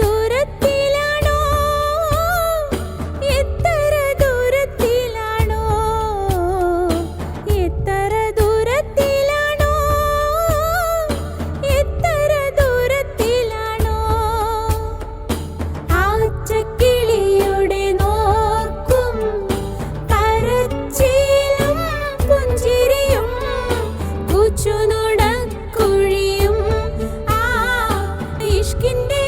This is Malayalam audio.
ദൂരത്തിലാണോ? ilişkinde